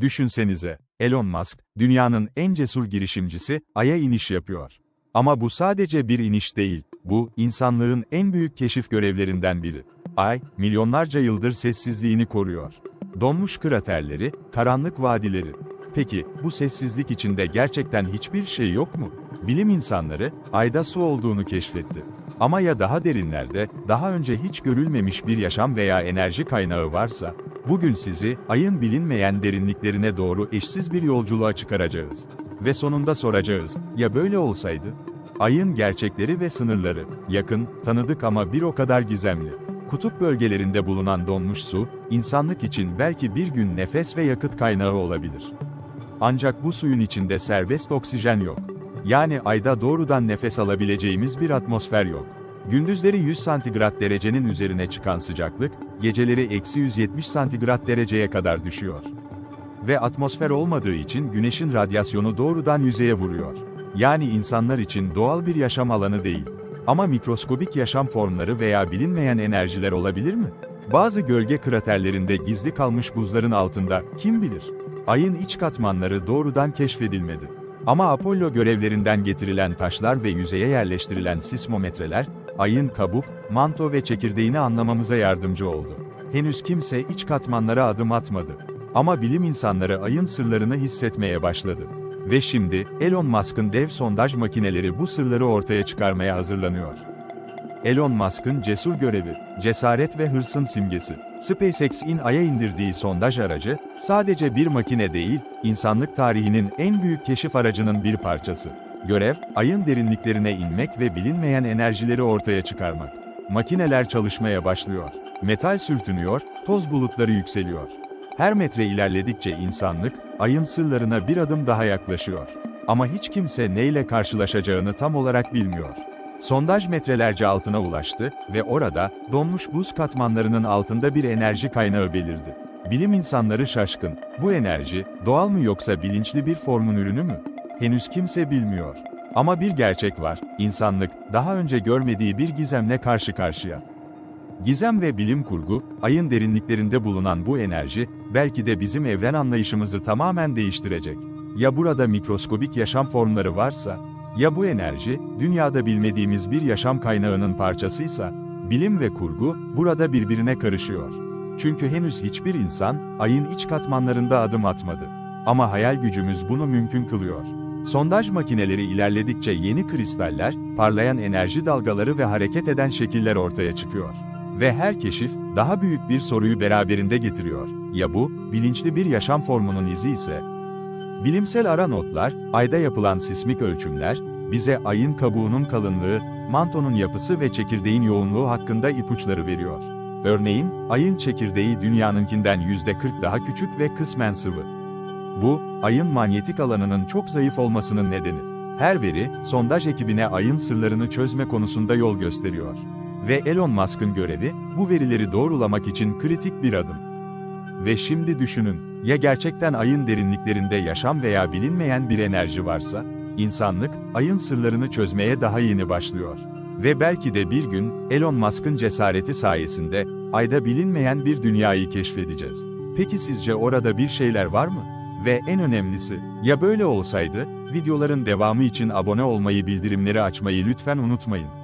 Düşünsenize, Elon Musk, dünyanın en cesur girişimcisi, Ay'a iniş yapıyor. Ama bu sadece bir iniş değil, bu, insanlığın en büyük keşif görevlerinden biri. Ay, milyonlarca yıldır sessizliğini koruyor. Donmuş kraterleri, karanlık vadileri. Peki, bu sessizlik içinde gerçekten hiçbir şey yok mu? Bilim insanları, Ay'da su olduğunu keşfetti. Ama ya daha derinlerde, daha önce hiç görülmemiş bir yaşam veya enerji kaynağı varsa, bugün sizi, ayın bilinmeyen derinliklerine doğru eşsiz bir yolculuğa çıkaracağız. Ve sonunda soracağız, ya böyle olsaydı? Ayın gerçekleri ve sınırları, yakın, tanıdık ama bir o kadar gizemli. Kutup bölgelerinde bulunan donmuş su, insanlık için belki bir gün nefes ve yakıt kaynağı olabilir. Ancak bu suyun içinde serbest oksijen yok. Yani ayda doğrudan nefes alabileceğimiz bir atmosfer yok. Gündüzleri 100 santigrat derecenin üzerine çıkan sıcaklık, geceleri eksi 170 santigrat dereceye kadar düşüyor. Ve atmosfer olmadığı için güneşin radyasyonu doğrudan yüzeye vuruyor. Yani insanlar için doğal bir yaşam alanı değil. Ama mikroskobik yaşam formları veya bilinmeyen enerjiler olabilir mi? Bazı gölge kraterlerinde gizli kalmış buzların altında, kim bilir? Ayın iç katmanları doğrudan keşfedilmedi. Ama Apollo görevlerinden getirilen taşlar ve yüzeye yerleştirilen sismometreler, ayın kabuk, manto ve çekirdeğini anlamamıza yardımcı oldu. Henüz kimse iç katmanlara adım atmadı. Ama bilim insanları ayın sırlarını hissetmeye başladı. Ve şimdi, Elon Musk'ın dev sondaj makineleri bu sırları ortaya çıkarmaya hazırlanıyor. Elon Musk'ın cesur görevi, cesaret ve hırsın simgesi. SpaceX'in Ay'a indirdiği sondaj aracı, sadece bir makine değil, insanlık tarihinin en büyük keşif aracının bir parçası. Görev, Ay'ın derinliklerine inmek ve bilinmeyen enerjileri ortaya çıkarmak. Makineler çalışmaya başlıyor. Metal sürtünüyor, toz bulutları yükseliyor. Her metre ilerledikçe insanlık, Ay'ın sırlarına bir adım daha yaklaşıyor. Ama hiç kimse neyle karşılaşacağını tam olarak bilmiyor. Sondaj metrelerce altına ulaştı ve orada, donmuş buz katmanlarının altında bir enerji kaynağı belirdi. Bilim insanları şaşkın. Bu enerji, doğal mı yoksa bilinçli bir formun ürünü mü? Henüz kimse bilmiyor. Ama bir gerçek var, insanlık, daha önce görmediği bir gizemle karşı karşıya. Gizem ve bilim kurgu, ayın derinliklerinde bulunan bu enerji, belki de bizim evren anlayışımızı tamamen değiştirecek. Ya burada mikroskobik yaşam formları varsa, ya bu enerji, dünyada bilmediğimiz bir yaşam kaynağının parçasıysa, bilim ve kurgu, burada birbirine karışıyor. Çünkü henüz hiçbir insan, ayın iç katmanlarında adım atmadı. Ama hayal gücümüz bunu mümkün kılıyor. Sondaj makineleri ilerledikçe yeni kristaller, parlayan enerji dalgaları ve hareket eden şekiller ortaya çıkıyor. Ve her keşif, daha büyük bir soruyu beraberinde getiriyor. Ya bu, bilinçli bir yaşam formunun izi ise? Bilimsel ara notlar, ayda yapılan sismik ölçümler, bize ayın kabuğunun kalınlığı, mantonun yapısı ve çekirdeğin yoğunluğu hakkında ipuçları veriyor. Örneğin, ayın çekirdeği dünyanınkinden %40 daha küçük ve kısmen sıvı. Bu, ayın manyetik alanının çok zayıf olmasının nedeni. Her veri, sondaj ekibine ayın sırlarını çözme konusunda yol gösteriyor. Ve Elon Musk'ın görevi, bu verileri doğrulamak için kritik bir adım. Ve şimdi düşünün, ya gerçekten ayın derinliklerinde yaşam veya bilinmeyen bir enerji varsa, insanlık, ayın sırlarını çözmeye daha yeni başlıyor. Ve belki de bir gün, Elon Musk'ın cesareti sayesinde, ayda bilinmeyen bir dünyayı keşfedeceğiz. Peki sizce orada bir şeyler var mı? Ve en önemlisi, ya böyle olsaydı, videoların devamı için abone olmayı bildirimleri açmayı lütfen unutmayın.